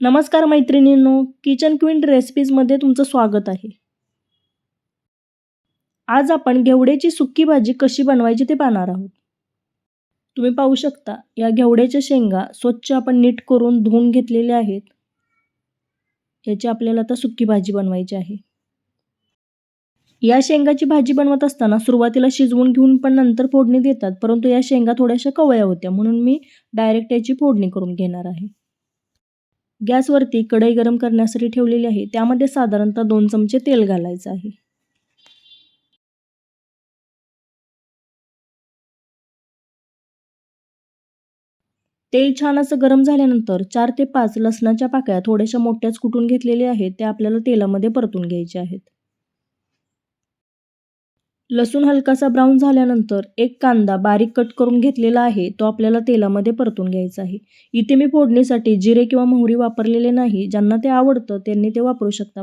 नमस्कार मैत्रिणींनो kitchen queen रेसिपीजमध्ये तुमचं स्वागत आहे. आज आपण घेवड्याची सुक्की भाजी कशी बनवायची ते पाहणार आहोत. तुम्ही पाहू शकता या घेवड्याच्या शेंगा स्वच्छ आपण नीट करून धुवून घेतलेल्या आहेत. याची आपल्याला आता सुक्की भाजी बनवायची आहे. या शेंगाची भाजी बनवत असताना सुरुवातीला शिजवून घेऊन पण नंतर फोडणी देतात परंतु या शेंगा थोड्याशा कवळ्या होत्या म्हणून मी डायरेक्ट याची फोडणी करून घेणार आहे. गॅसवरती कढई गरम करण्यासाठी ठेवलेली आहे. त्यामध्ये साधारणतः दोन चमचे तेल घालायचं आहे. तेल छान असं गरम झाल्यानंतर चार ते पाच लसणाच्या पाकळ्या थोड्याशा मोठ्याच कुटून घेतलेल्या आहेत त्या आपल्याला तेलामध्ये परतून घ्यायच्या आहेत. लसूण हलकासा ब्राऊन झाल्यानंतर एक कांदा बारीक कट करून घेतलेला आहे. तो आपल्याला तेलामध्ये परतून घ्यायचा आहे. इथे मी फोडणीसाठी जिरे किंवा मोहरी वापरलेले नाही. ज्यांना ते आवडतं त्यांनी ते वापरू शकता.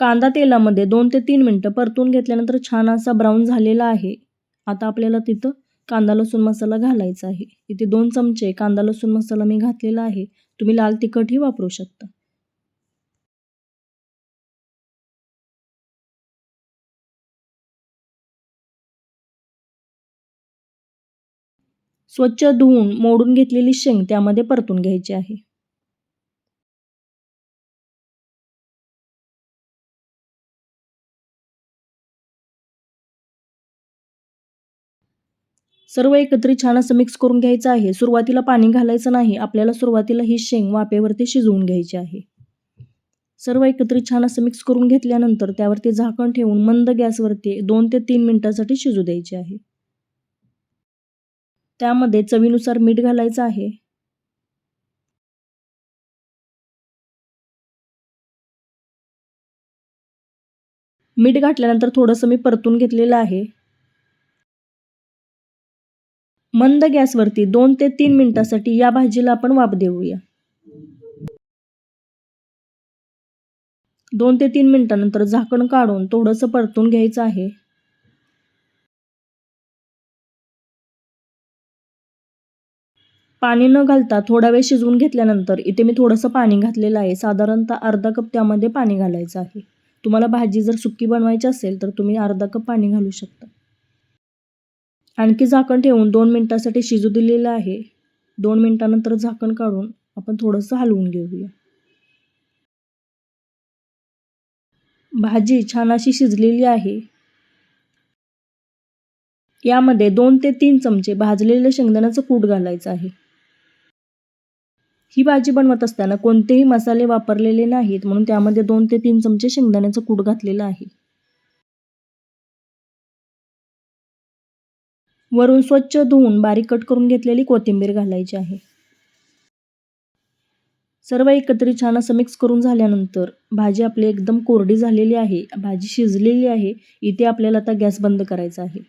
कांदा तेलामध्ये दोन ते तीन मिनटं परतून घेतल्यानंतर छान असा ब्राऊन झालेला आहे. आता आपल्याला तिथं कांदा लसूण मसाला घालायचा आहे. इथे दोन चमचे कांदा लसूण मसाला मी घातलेला आहे. तुम्ही लाल तिखटही वापरू शकता. स्वच्छ धुवून मोडून घेतलेली शेंग त्यामध्ये परतून घ्यायची आहे. सर्व एकत्रित छान असं मिक्स करून घ्यायचं आहे. सुरुवातीला पाणी घालायचं नाही. आपल्याला सुरुवातीला ही शेंग वाफेवरती शिजवून घ्यायची आहे. सर्व एकत्रित छान असं मिक्स करून घेतल्यानंतर त्यावरती झाकण ठेवून मंद गॅसवरती दोन ते तीन मिनटासाठी शिजू द्यायचे आहे. त्यामध्ये चवीनुसार मीठ घालायचं आहे. मीठ घातल्यानंतर थोडंसं मी परतून घेतलेलं आहे. मंद गॅसवरती दोन ते तीन मिनिटासाठी या भाजीला आपण वाफ देऊया. दोन ते तीन मिनिटानंतर झाकण काढून थोडंसं परतून घ्यायचं आहे. पाणी न घालता थोडा वेळ शिजवून घेतल्यानंतर इथे मी थोडंसं पाणी घातलेलं आहे. साधारणतः अर्धा कप त्यामध्ये पाणी घालायचं आहे. तुम्हाला भाजी जर सुक्की बनवायची असेल तर तुम्ही अर्धा कप पाणी घालू शकता. आणखी झाकण ठेवून दोन मिनटासाठी शिजू दिलेलं आहे. दोन मिनटानंतर झाकण काढून आपण थोडंसं हलवून घेऊया. भाजी छान अशी शिजलेली आहे. यामध्ये दोन ते तीन चमचे भाजलेलं शेंगदाण्याचं कूट घालायचं आहे. ही भाजी बनवत असताना कोणतेही मसाले वापरलेले नाहीत म्हणून त्यामध्ये दोन ते तीन चमचे शेंगदाण्याचं कूट घातलेलं आहे. वरून स्वच्छ धुवून बारीक कट करून घेतलेली कोथिंबीर घालायची आहे. सर्व एकत्रित छान असं मिक्स करून झाल्यानंतर भाजी आपली एकदम कोरडी झालेली आहे. भाजी शिजलेली आहे. इथे आपल्याला आता गॅस बंद करायचा आहे.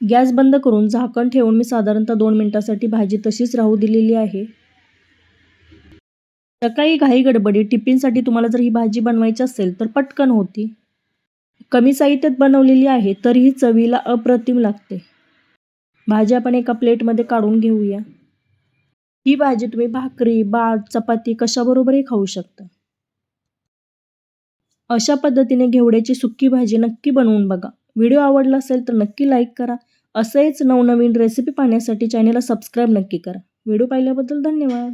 गॅस बंद करून झाकण ठेवून मी साधारणतः दोन मिनटासाठी भाजी तशीच राहू दिलेली आहे. सकाळी घाई गडबडी टिफिनसाठी तुम्हाला जर ही भाजी बनवायची असेल तर पटकन होती. कमी साहित्यात बनवलेली आहे तरीही चवीला अप्रतिम लागते. भाजी आपण एका प्लेटमध्ये काढून घेऊया. ही भाजी तुम्ही भाकरी भात चपाती कशाबरोबरही खाऊ शकता. अशा पद्धतीने घेवड्याची सुक्की भाजी नक्की बनवून बघा. व्हिडिओ आवडला असेल तर नक्की लाईक करा. असेच नवनवीन रेसिपी पाहण्यासाठी चॅनेलला सबस्क्राईब नक्की करा. व्हिडिओ पाहिल्याबद्दल धन्यवाद.